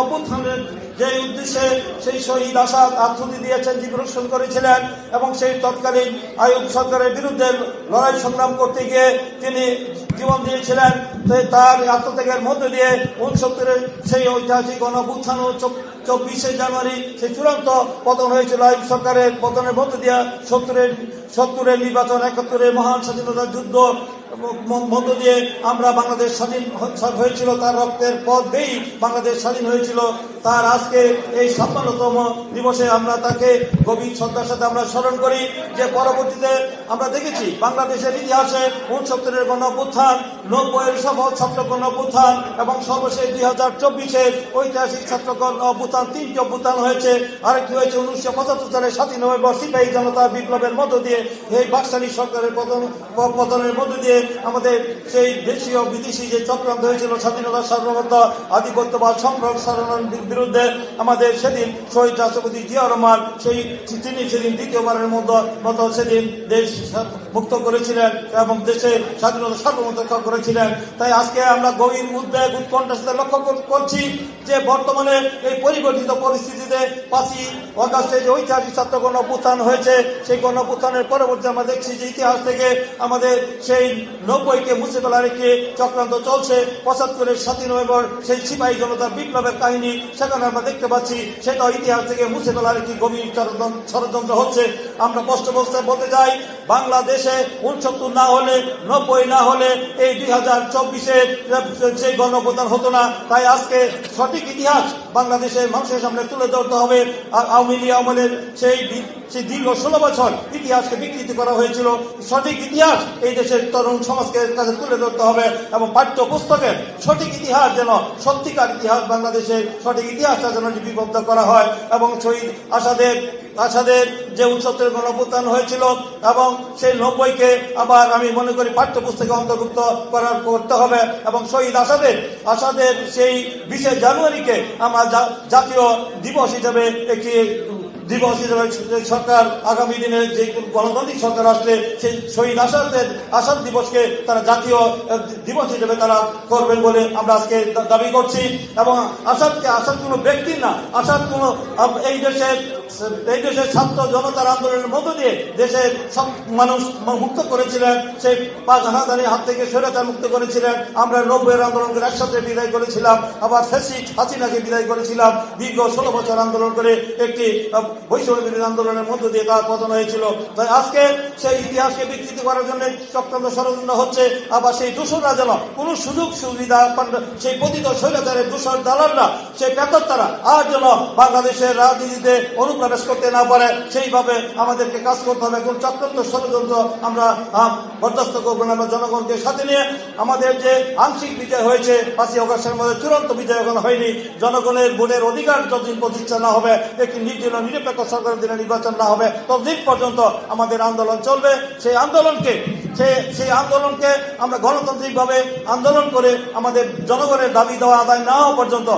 অভ্যুত্থানের যে উদ্দেশ্যে সেই শহীদ আসাদ আত্মতি দিয়েছেন, জীবন করেছিলেন এবং সেই তৎকালীন আয়ুব সরকারের বিরুদ্ধে লড়াই সংগ্রাম করতে গিয়ে তিনি জীবন দিয়েছিলেন। তার আত্মত্যাগের মধ্যে দিয়ে উনসত্তরের সেই ঐতিহাসিক গণভুত্থান চব্বিশে জানুয়ারি সেই চূড়ান্ত পতন হয়েছিল। আইব সরকারের পতনের মধ্যে দিয়ে সত্তরের সত্তরের নির্বাচন, একাত্তরের মহান স্বাধীনতা যুদ্ধ মধ্য দিয়ে আমরা বাংলাদেশ স্বাধীন হয়েছিল তার রক্তের পথ দিয়েই বাংলাদেশ স্বাধীন হয়েছিল। তার আজকে এই ছাপ্পান্নতম দিবসে আমরা তাকে গভীর শ্রদ্ধার সাথে আমরা স্মরণ করি যে পরবর্তীতে আমরা দেখেছি বাংলাদেশের ইতিহাসে উনসত্তরের গণ অভ্যুত্থান নব্বইয়ের সফল ছাত্র গণ অভ্যুত্থান এবং সর্বশেষ দুই হাজার চব্বিশের ঐতিহাসিক ছাত্র গণ অভ্যুত্থান তিনটি অভ্যুত্থান হয়েছে। আরেকটি হয়েছে উনিশশো পঁচাত্তর সালে সাতই নভেম্বর সিপাহী জনতা বিপ্লবের মধ্য দিয়ে। এই বাকশালী সরকারের পতন পতনের মধ্য দিয়ে আমাদের সেই দেশীয় বিদেশি যে চক্রান্ত হয়েছিল, স্বাধীনতা সার্বভৌমত্ব আধিপত্যবাদ সম্প্রসারণের বি- বিরুদ্ধে আমাদের সেদিন শহীদ রাষ্ট্রপতি জিয়া রহমান সেই তিনি সেদিন দ্বিতীয়বারের মতো মতো সেদিন দেশ মুক্ত করেছিলেন এবং দেশে স্বাধীনতা সার্বভৌমত্ব করেছিলেন। তাই আজকে আমরা গভীর উদ্বেগ, উৎকণ্ঠার সাথে লক্ষ্য করছি যে বর্তমানে এই পরিবর্তিত পরিস্থিতিতে পাঁচই অগাস্টে যে ঐতিহাসিক ছাত্র গণ অভ্যুত্থান হয়েছে, সেই গণ অভ্যুত্থানের পরবর্তী আমরা দেখছি যে ইতিহাস থেকে আমাদের সেই নব্বইকে মুছে ফেলার একটি চক্রান্ত চলছে। পঁচাত্তরের সাতই নভেম্বর সেই সিপাহী জনতা বিপ্লবের কাহিনী সেখানে আমরা দেখতে পাচ্ছি সেটা ইতিহাস থেকে মুছে ফেলার একটি গভীর ষড়যন্ত্র- হচ্ছে। আমরা স্পষ্ট অবস্থায় বলতে চাই, বাংলাদেশে উনসত্তর না হলে, নব্বই না হলে এই দুই হাজার চব্বিশে সেই গণপ্রদান হতো না, তাই আজকে সঠিক ইতিহাস বাংলাদেশের মানুষের সামনে তুলে ধরতে হবে। আর আওয়ামী লীগ আমলের সেই সেই দীর্ঘ ষোলো বছর ইতিহাসকে বিকৃতি করা হয়েছিল। সঠিক ইতিহাস এই দেশের তরুণ সমাজকে কাছে তুলে ধরতে হবে এবং পাঠ্য পুস্তকের সঠিক ইতিহাস যেন সত্যিকার ইতিহাস বাংলাদেশের সঠিক ইতিহাসটা যেন লিপিবদ্ধ করা হয় এবং শহীদ আসাদের আসাদের যে উনসত্তরের গণপ্রত্যান হয়েছিল এবং সেই নব্বইকে আবার আমি মনে করি পাঠ্যপুস্তকে অন্তর্ভুক্ত করার করতে হবে এবং শহীদ আসাদের আসাদের সেই বিশে জানুয়ারিকে আমরা জাতীয় দিবস হিসেবে একটি দিবস হিসেবে সরকার আগামী দিনে যে গণতান্ত্রিক সরকার আসলে সেই শহীদ আসাদের, আসাদ দিবসকে তারা জাতীয় দিবস হিসেবে তারা করবেন বলে আমরা আজকে দাবি করছি এবং আসাদকে আসাদ কোনো ব্যক্তি না, আসাদ কোনো এই দেশের এই দেশের ছাত্র জনতার আন্দোলনের মধ্য দিয়ে দেশের সব মানুষ মুক্ত করেছিলেন সেই পাঁচ হানাদারি হাত থেকে স্বৈরাচার মুক্ত করেছিলেন। আমরা নব্বইয়ের আন্দোলনকে একসাথে বিদায় করেছিলাম আবার ফেসিক হাসিনাকে বিদায় করেছিলাম। দীর্ঘ ষোলো বছর আন্দোলন করে একটি আহ, বৈষম্য বিরোধী আন্দোলনের মধ্য দিয়ে তার পতন হয়েছিল। তাই আজকে সেই ইতিহাসকে বিকৃতি করার জন্য চক্রান্ত ষড়যন্ত্র হচ্ছে। আবার সেই দূষণরা যেন কোনো সুযোগ সুবিধা সেই পতিত স্বৈরাচারের দূষণ দালালরা সেই পেতর তারা আর যেন বাংলাদেশের রাজনীতিতে অনুপ্রবেশ করতে না পারে, সেইভাবে আমাদেরকে কাজ করতে হবে। কোন চক্রান্ত ষড়যন্ত্র আমরা বরদাস্ত করব না, আমরা জনগণকে সাথে নিয়ে আমাদের যে আংশিক বিজয় হয়েছে, পাঁচই অগস্টের মধ্যে চূড়ান্ত বিজয় এখন হয়নি। জনগণের ভোটের অধিকার যতদিন প্রতিষ্ঠা না হবে, একটি নির্দলীয় নিরপেক্ষ সরকারের দিনে নির্বাচন না হবে, ততদিন পর্যন্ত আমাদের আন্দোলন চলবে। সেই আন্দোলনকে, সে, সেই আন্দোলনকে আমরা গণতান্ত্রিকভাবে আন্দোলন করে আমাদের জনগণের দাবি দেওয়া আদায় না হওয়া পর্যন্ত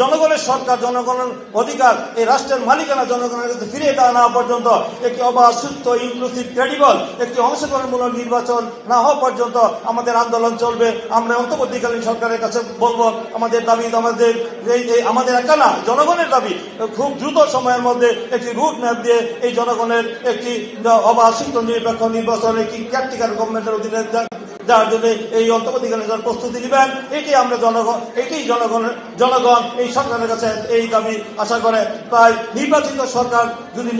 জনগণের সরকার, জনগণের অধিকার, এই রাষ্ট্রের মালিকানা জনগণের কাছে ফিরিয়ে দেওয়া না পর্যন্ত একটি অবাধ, সুস্থ ইনক্লুসিভ ক্রেডিবল একটি অংশগ্রহণমূলক নির্বাচন না হওয়া পর্যন্ত আমাদের আন্দোলন চলবে। আমরা অন্তর্বর্তীকালীন সরকারের কাছে বলব, আমাদের দাবি আমাদের এই আমাদের একা না, জনগণের দাবি। খুব দ্রুত সময়ের মধ্যে একটি রুট ম্যাপ দিয়ে এই জনগণের একটি অবাধ, সুস্থ, নিরপেক্ষ নির্বাচন একটি ক্যাপ্টিক্যাল গভর্নমেন্টের অধীনে যার জন্য এই অন্তর্বর্তীকালীন যার প্রস্তুতি নেবেন। এটি আমরা জনগণ এটি জনগণের জনগণ এই সরকারের কাছে এই দাবি আশা করে। তাই নির্বাচিত সরকার যদি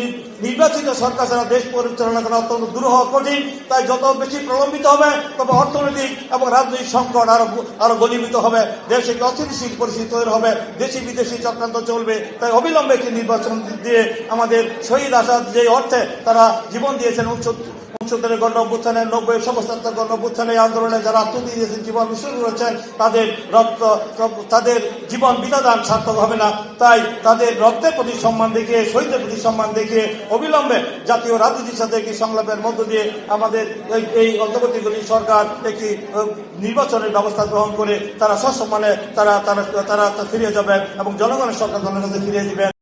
নির্বাচিত সরকার ছাড়া দেশ পরিচালনা করা অত্যন্ত দুরূহ কঠিন। তাই যত বেশি প্রলম্বিত হবে তবে অর্থনৈতিক এবং রাজনৈতিক সংকট আরও আরও গণীভূত হবে। দেশে একটি অস্থিতিশীল পরিস্থিতি তৈরি হবে। দেশি বিদেশি চক্রান্ত চলবে। তাই অবিলম্বে একটি নির্বাচন দিয়ে আমাদের শহীদ আসাদ যে অর্থে তারা জীবন দিয়েছেন উচ্চ উচ্চতরের গণ অভ্যুত্থানের নব্বই সমস্ত গণ অভ্যুত্থানে আন্দোলনে যারা আত্মতি দিয়েছেন, জীবন বিসর্জন করেছেন, তাদের রক্ত তাদের জীবন বিধাদান সার্থক হবে না। তাই তাদের রক্তের প্রতি সম্মান দেখিয়ে শহীদের প্রতি সম্মান দেখিয়ে অবিলম্বে জাতীয় রাজনীতির সাথে একটি সংলাপের মধ্য দিয়ে আমাদের এই- অন্তর্বর্তীগুলি সরকার একটি নির্বাচনের ব্যবস্থা গ্রহণ করে তারা সসম্মানে তারা তারা তারা ফিরে যাবেন এবং জনগণের সরকার জনগণের কাছে ফিরিয়ে দিবেন।